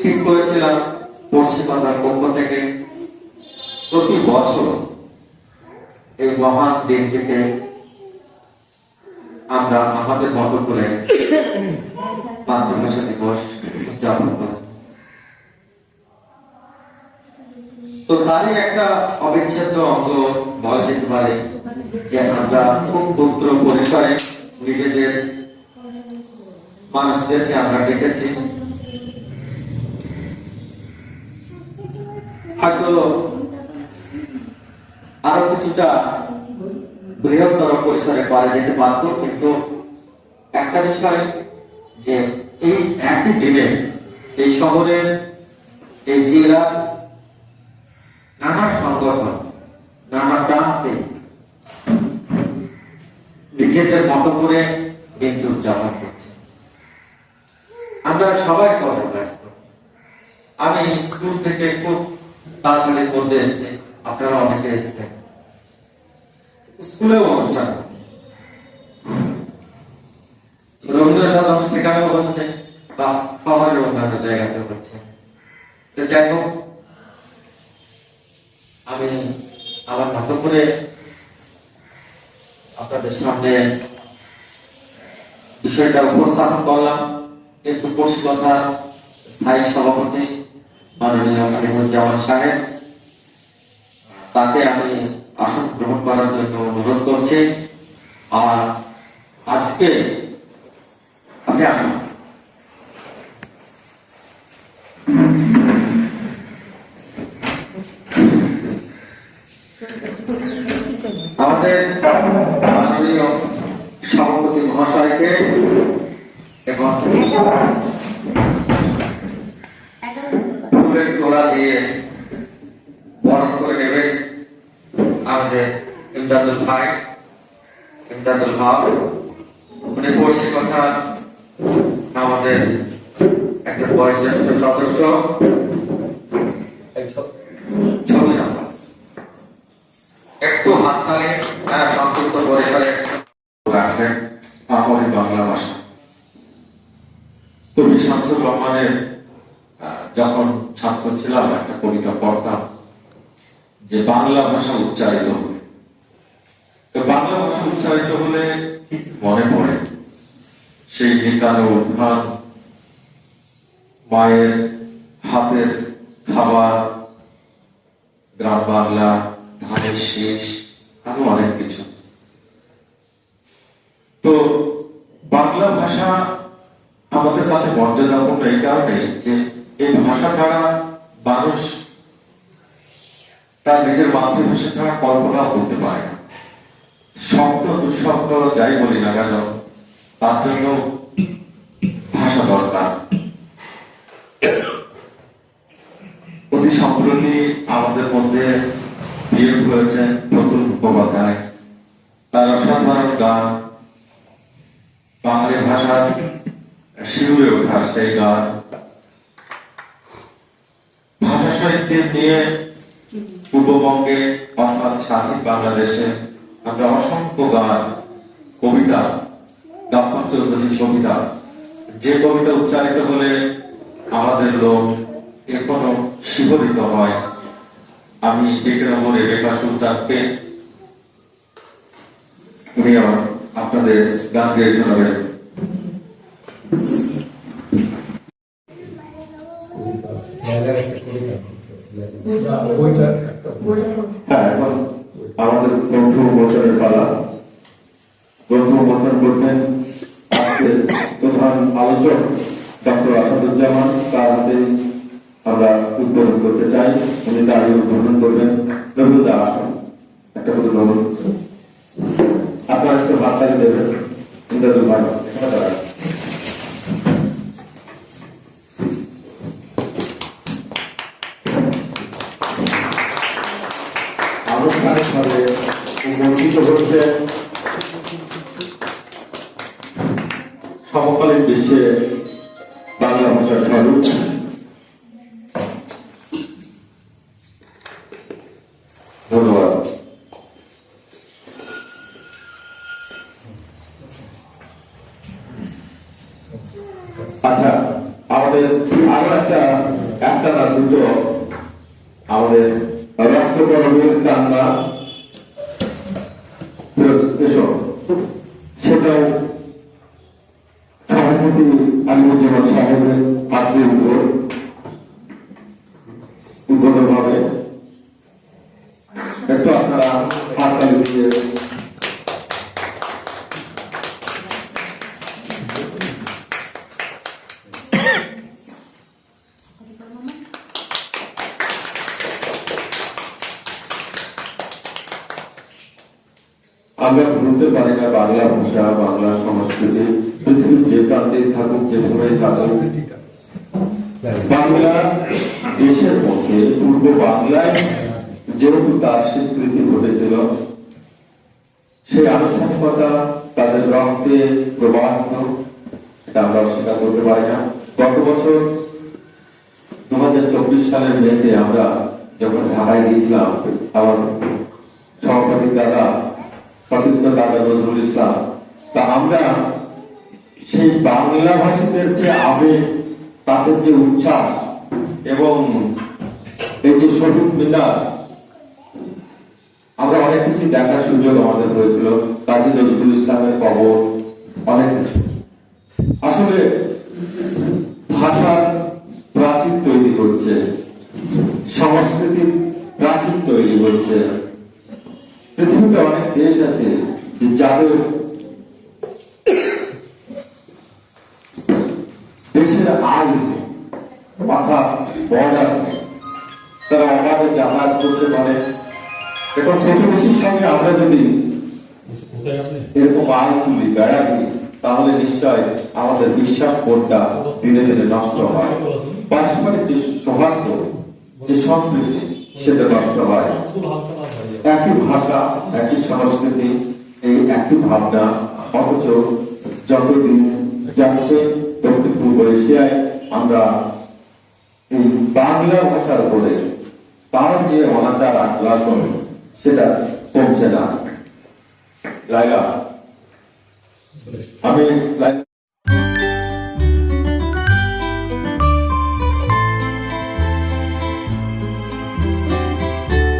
ঠিক করেছিলাম পশ্চিমবঙ্গের পক্ষ থেকে। প্রতি বছর এই মহান দিনটিকে আমরা আমাদের মতো করে মাতৃভাষা দিবস উদযাপন করি। তো তারই একটা অবিচ্ছেদ্য অঙ্গ বলা যেতে পারে যে আমরা খুব ক্ষুদ্র পরিসরে নিজেদের মানুষদেরকে আমরা ডেকেছি। হয়তো আরও কিছুটা বৃহত্তর পরিসরে করা যেতে পারত, কিন্তু একটা বিষয় যে এই একই দিনে এই শহরের এই জেলা নানা সংগঠন, নানা প্রান্তে নিজেদের মতো করে দিনটি উদযাপন করছে আমরা সবাই কর্ম ব্যস্ত আমি স্কুল থেকে খুব তাড়াতাড়ি বলতে এসেছি আপনারা অনেকে এসেছেন। স্কুলেও অনুষ্ঠান রবীন্দ্র সদন সেখানেও হচ্ছে বা শহরের অন্যান্য জায়গাতেও হচ্ছে। তো যাই হোক, আমি আমার মতো করে আপনাদের সামনে বিষয়টা উপস্থাপন করলাম। কিন্তু পশ্চিমবঙ্গ স্থায়ী সভাপতি মাননীয় আলিমুজ্জামান সাহেব। তাকে আমি আসন গ্রহণ করার জন্য অনুরোধ করছি। আর আজকে আপনি আসুন আমাদের মাননীয় সভাপতি মহাশয়কে এবং ফুলের তোলা দিয়ে বরণ করে আমাদের ইমদাদুল ভাই ইমদাদুল হক উনি পড়ছি কথা আমাদের একটা বয়োজ্যেষ্ঠ সদস্য। ছবি। একটু হাত তালে হ্যাঁ, সংক্ষিপ্ত পরিসরে রাখবেন আমাদের বাংলা ভাষা। কবি শামসুর রহমানের যখন ছাত্র ছিলাম একটা কবিতা পড়তাম। যে বাংলা ভাষা উচ্চারিত হবে। বাংলা ভাষা উচ্চারিত হলে মনে পড়ে সেই নিকানো উত্থান মায়ের হাতের খাবার, গ্রাম বাংলা, ধানের শীষ, আরও অনেক কিছু। তো বাংলা ভাষা আমাদের কাছে মর্যাদাপূর্ণ এই কারণে যে এই ভাষা ছাড়া নিজের মাতৃভাষা ছাড়া কল্পনা করতে পারে না। শব্দ দুঃশব্দ যাই বলি না কেন, তার জন্য ভাষা দরকার। অতি সম্প্রতি আমাদের মধ্যে বিয়োগ হয়েছে প্রতুল মুখোপাধ্যায় তার অসাধারণ গান, বাঙালি ভাষা শিউরে ওঠার সেই গান। ভাষা সাহিত্য নিয়ে পূর্ববঙ্গে অর্থাৎ স্বাধীন বাংলাদেশে আমরা অসংখ্য গান কবিতা দাপ্পন চৌধুরীর কবিতা যে কবিতা উচ্চারিত হলে আমাদের লোক এখনও শিহরিত হয় আমি ডেকে নেব রেবেকা সুলতানকে উনি আপনাদের গান গেয়ে শোনাবেন হ্যাঁ আমাদের গ্রন্থ উন্মোচনের পালা। গ্রন্থ উন্মোচন করবেন আজকের প্রধান আলোচক ডক্টর আসাদুজ্জামান, তার হাতে আমরা উদ্বোধন করতে চাই। উনি দাঁড়িয়ে উদ্বোধন করবেন। রবীন্দ্র আসন। একটা করে বলুন আপনার একটু হাত দেবেন। ইন্দ্রদুল ভাই এখানে দাঁড়ান। আনুষ্ঠানিকভাবে উন্মোচিত হচ্ছে সমকালীন বিশ্বে বাংলা ভাষার স্বরূপ আচ্ছা আমাদের আরও একটা কান্না। সভাপতি আলিমুজ্জামান সাহেবের হাতের উপর উদ্বোধন হবে একটু আপনারা হাততালি দিয়ে আমরা ভুলতে পারি না বাংলা ভাষা, বাংলা সংস্কৃতি পৃথিবীর যে প্রান্তে থাকুক যেখানে থাকুক। বাংলা দেশের মধ্যে, পূর্ব বাংলায় যেহেতু তার স্বীকৃতি ঘটেছিল, সেই আনুষ্ঠানিকতা তাদের রক্তে প্রবাহিত, এটা আমরা অস্বীকার করতে পারি না। গত বছর দু হাজার চব্বিশ সালের মেতে আমরা যখন ঢাকায় গিয়েছিলাম, আমার সভাপতি দাদা সতীর্থ দাদা নজরুল ইসলাম। তা আমরা সেই বাংলা ভাষীদের যে আবেগ তাদের যে উচ্ছ্বাস এবং এই যে শহীদ মিনার, আমরা অনেক কিছু দেখার সুযোগ আমাদের হয়েছিল। কাজী নজরুল ইসলামের কবর, অনেক আসলে ভাষার প্রাচীর তৈরি করছে, সংস্কৃতির প্রাচীর তৈরি করছে। পৃথিবীতে অনেক দেশ আছে যে যাদের দেশের আইন অর্থাৎ বর্ডার তারা অবাধে যাতায়াত করতে পারে। এখন প্রতিবেশীর সঙ্গে আমরা যদি এরকম আইন তুলি বেড়া দিই তাহলে নিশ্চয় আমাদের বিশ্বাস বোধটা দিনে দিনে নষ্ট হয়। পারস্পরিক যে সৌহার্দ্য যে সংস্কৃতি সেটা নষ্ট হয়। একই ভাষা, একই সংস্কৃতি, এই একই ভাবনা, অথচ যতদিন যাচ্ছে দক্ষিণ পূর্ব এশিয়ায় আমরা এই বাংলা ভাষার উপরে তার যে অনাচার আগ্রাসন, সেটা কমছে না। লাইলা আমি